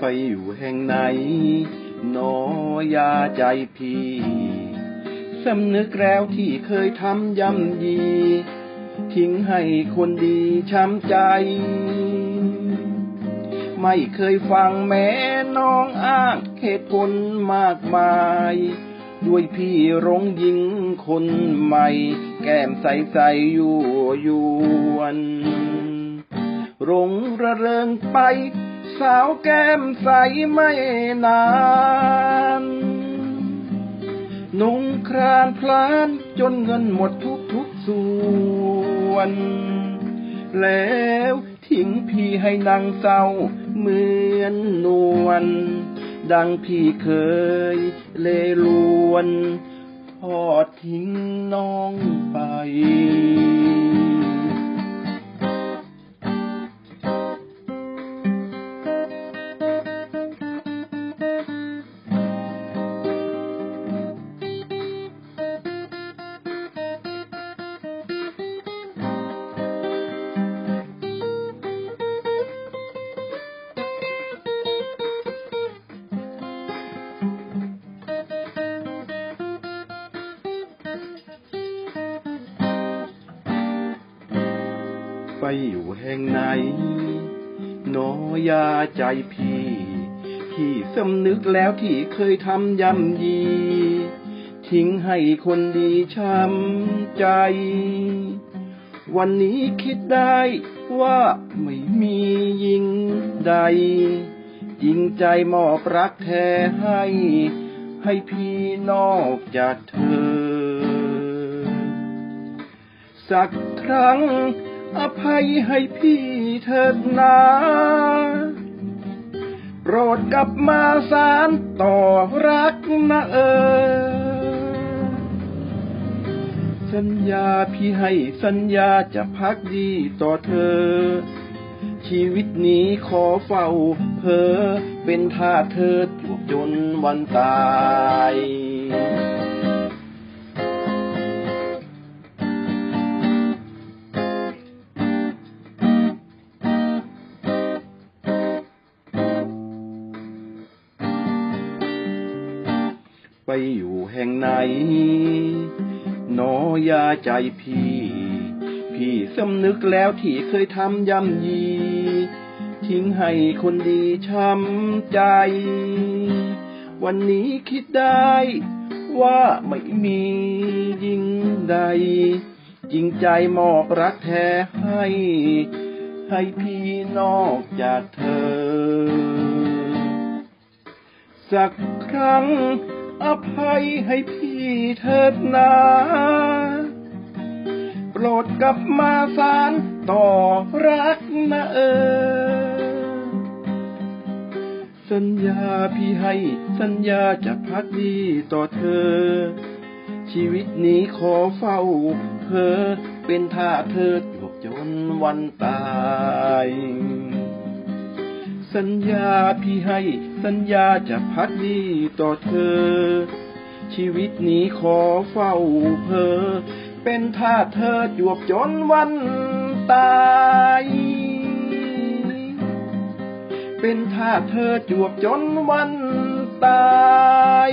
ไปอยู่แห่งไหนหนอยาใจพี่สำนึกแล้วที่เคยทำย่ำยี ทิ้งให้คนดีช้ำใจ ไม่เคยฟังแม่น้องอ้างเหตุผลมากมาย ด้วยพี่รงยิงคนใหม่ แก้มใสใสอยู่ยวนรงระเริงไป สาวแก้มใสไม่นาน นุ่งครานพลานจนเงินหมดทุกทุกส่วน แล้วทิ้งพี่ให้นางเศร้าเหมือนนวลดังพี่เคยเลลวนพอดทิ้งน้องไป ไปอยู่แห่งไหนหนอยาใจพี่พี่สำนึกแล้วที่เคยทำย่ำยี ทิ้งให้คนดีช้ำใจ วันนี้คิดได้ว่าไม่มียิงใดยิงใจมอบรักแท้ให้ ให้พี่นอกจากเธอ สักครั้ง อภัยให้พี่เถิดนาโปรดกลับมาสารต่อรักนะเออ สัญญาพี่ให้สัญญาจะพักดีต่อเธอ ชีวิตนี้ขอเฝ้าเพอเป็นท่าเธอจูบจนวันตาย ไปอยู่แห่งไหนหนอยาใจพี่ พี่สำนึกแล้วที่เคยทำย่ำยี ทิ้งให้คนดีช้ำใจ วันนี้คิดได้ว่าไม่มียิ่งใด จริงใจมอบรักแท้ให้ ให้พี่นอกจากเธอ สักครั้ง อภัยให้พี่เถิดนาโปรดกลับมาสารต่อรักนะเออ สัญญาพี่ให้สัญญาจะพักดีต่อเธอ ชีวิตนี้ขอเฝ้าเพอเป็นท่าเธอจวบจนวันตาย สัญญาพี่ให้ สัญญาจะพักดีต่อเธอ ชีวิตนี้ขอเฝ้าเพอ เป็นท่าเธอจวบจนวันตาย เป็นท่าเธอจวบจนวันตาย